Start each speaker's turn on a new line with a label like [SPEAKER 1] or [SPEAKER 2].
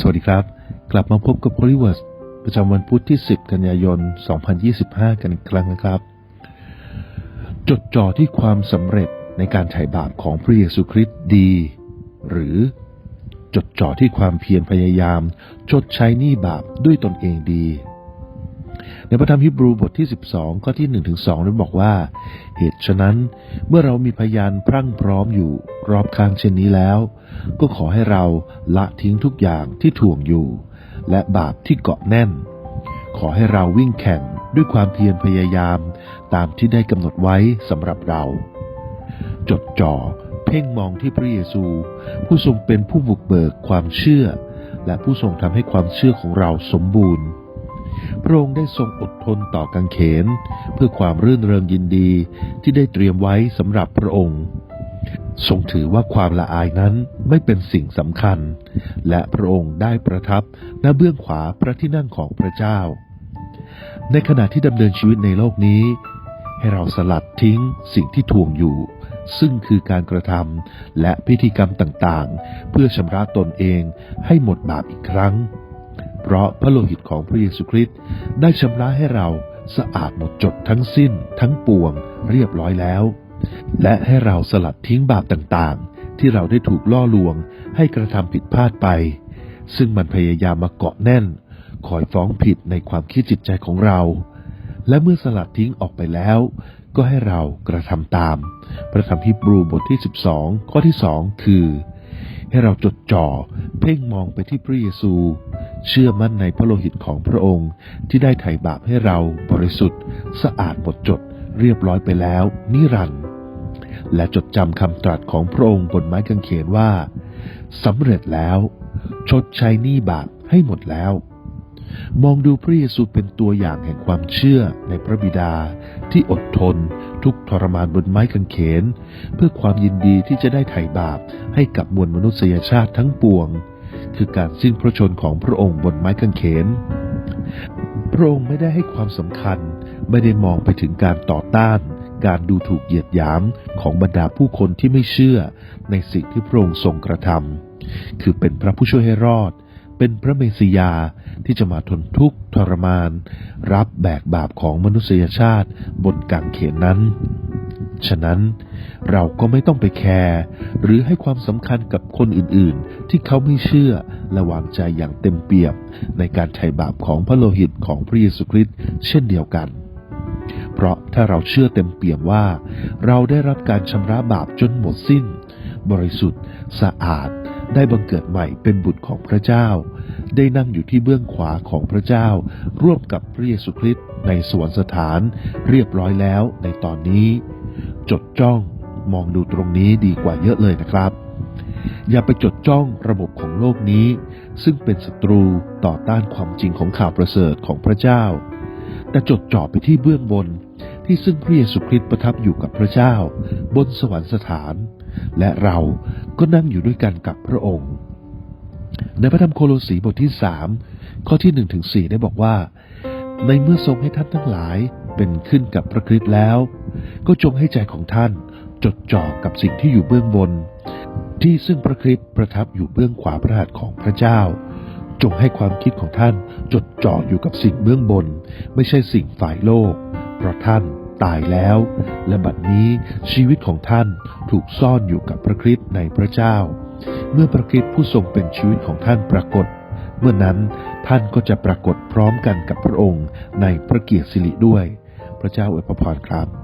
[SPEAKER 1] สวัสดีครับ กลับมาพบกับ p o l y w o r d ประจำวันพุธที่ 10 กันยายน 2025 กันอีกครั้งนะครับ จดจ่อที่ความสำเร็จในการไถ่บาปของพระเยซูคริสต์ดี หรือจดจ่อที่ความเพียรพยายาม ชดใช้หนี้บาปด้วยตนเองดี ในพระธรรมฮิบรูบทที่ 12 ข้อที่1ถึง2นั้นบอกว่า เหตุฉะนั้นเมื่อเรามีพยานพรั่งพร้อมอยู่รอบข้างเช่นนี้แล้ว ก็ขอให้เราละทิ้งทุกอย่างที่ถ่วงอยู่ และบาปที่เกาะแน่น ขอให้เราวิ่งแข่งด้วยความเพียรพยายาม ตามที่ได้กำหนดไว้สำหรับเรา จดจ่อเพ่งมองที่พระเยซู ผู้ทรงเป็นผู้บุกเบิกความเชื่อ และผู้ทรงทำให้ความเชื่อของเราสมบูรณ์ พระองค์ได้ทรงอดทนต่อกังเขน เพื่อความรื่นเริงยินดีที่ได้เตรียมไว้สำหรับพระองค์ ทรงถือว่าความละอายนั้นไม่เป็นสิ่งสำคัญ และพระองค์ได้ประทับณเบื้องขวาพระที่นั่งของพระเจ้า ในขณะที่ดำเนินชีวิตในโลกนี้ ให้เราสลัดทิ้งสิ่งที่ทวงอยู่ซึ่งคือการกระทำและพิธีกรรมต่างๆ เพื่อชำระตนเองให้หมดบาปอีกครั้ง เพราะพระโลหิตของพระเยซูคริสต์ได้ชำระให้เราสะอาดหมดจดทั้งสิ้น ทั้งปวงเรียบร้อยแล้ว และให้เราสลัดทิ้งบาปต่างๆ ที่เราได้ถูกล่อลวงให้กระทำผิดพลาดไป ซึ่งมันพยายามมาเกาะแน่น คอยฟ้องผิดในความคิดจิตใจของเรา และเมื่อสลัดทิ้งออกไปแล้ว ก็ให้เรากระทำตาม พระธรรมฮิบรูบทที่ 12 ข้อที่ 2 คือ ให้เราจดจ่อ เพ่งมองไปที่พระเยซู เชื่อมั่นในพระโลหิตของพระองค์ ที่ได้ไถ่บาปให้เราบริสุทธิ์ สะอาดหมดจดเรียบร้อยไปแล้ว นิรันดร์และจดจำคำตรัสของพระองค์บนไม้กางเขนว่าสำเร็จแล้ว ชดใช้หนี้บาปให้หมดแล้ว มองดูพระเยซูเป็นตัวอย่างแห่งความเชื่อในพระบิดาที่อดทน ทุกทรมานบนไม้กางเขน เพื่อความยินดีที่จะได้ไถ่บาปให้กับมวลมนุษยชาติทั้งปวง คือการสิ้นพระชนของพระองค์บนไม้กางเขน พระองค์ไม่ได้ให้ความสำคัญ ไม่ได้มองไปถึงการต่อต้าน การดูถูกเหยียดหยามของบรรดาผู้คนที่ไม่เชื่อในสิ่งที่พระองค์ทรงกระทำคือเป็นพระผู้ช่วยให้รอด เป็นพระเมสสิยาที่จะมาทนทุกข์ทรมาน รับแบกบาปของมนุษยชาติบนกางเขนนั้น ฉะนั้นเราก็ไม่ต้องไปแคร์หรือให้ความสำคัญกับคนอื่นๆ ที่เขาไม่เชื่อและวางใจอย่างเต็มเปี่ยมในการไถ่บาปของพระโลหิตของพระเยซูคริสต์เช่นเดียวกันเพราะถ้าเราเชื่อเต็มเปี่ยมว่า เราได้รับการชำระบาปจนหมดสิ้น บริสุทธิ์ สะอาด ได้บังเกิดใหม่เป็นบุตรของพระเจ้า ได้นั่งอยู่ที่เบื้องขวาของพระเจ้า ร่วมกับพระเยซูคริสต์ในสวรรคสถานเรียบร้อยแล้วในตอนนี้ จดจ้องมองดูตรงนี้ดีกว่าเยอะเลยนะครับ อย่าไปจดจ้องระบบของโลกนี้ ซึ่งเป็นศัตรูต่อต้านความจริงของข่าวประเสริฐของพระเจ้า แต่จดจ่อไปที่เบื้องบนที่ซึ่งพระเยซูคริสต์ประทับอยู่กับพระเจ้า บนสวรรคสถาน และเราก็นั่งอยู่ด้วยกันกับพระองค์ ในพระธรรมโคโลสีบทที่สามข้อที่หนึ่งถึงสี่ได้บอกว่า ในเมื่อทรงให้ท่านทั้งหลายเป็นขึ้นกับพระคริสต์แล้ว ก็จงให้ใจของท่านจดจ่อกับสิ่งที่อยู่เบื้องบน ที่ซึ่งพระคริสต์ประทับอยู่เบื้องขวาพระหัตถ์ของพระเจ้า จงให้ความคิดของท่านจดจ่ออยู่กับสิ่งเบื้องบน ไม่ใช่สิ่งฝ่ายโลก เพราะท่าน ตายแล้ว และบัดนี้ชีวิตของท่านถูกซ่อนอยู่กับพระคริสต์ในพระเจ้า เมื่อพระคริสต์ผู้ทรงเป็นชีวิตของท่านปรากฏ เมื่อนั้นท่านก็จะปรากฏพร้อมกันกับพระองค์ในพระเกียรติสิริด้วย พระเจ้าอวยพรครับ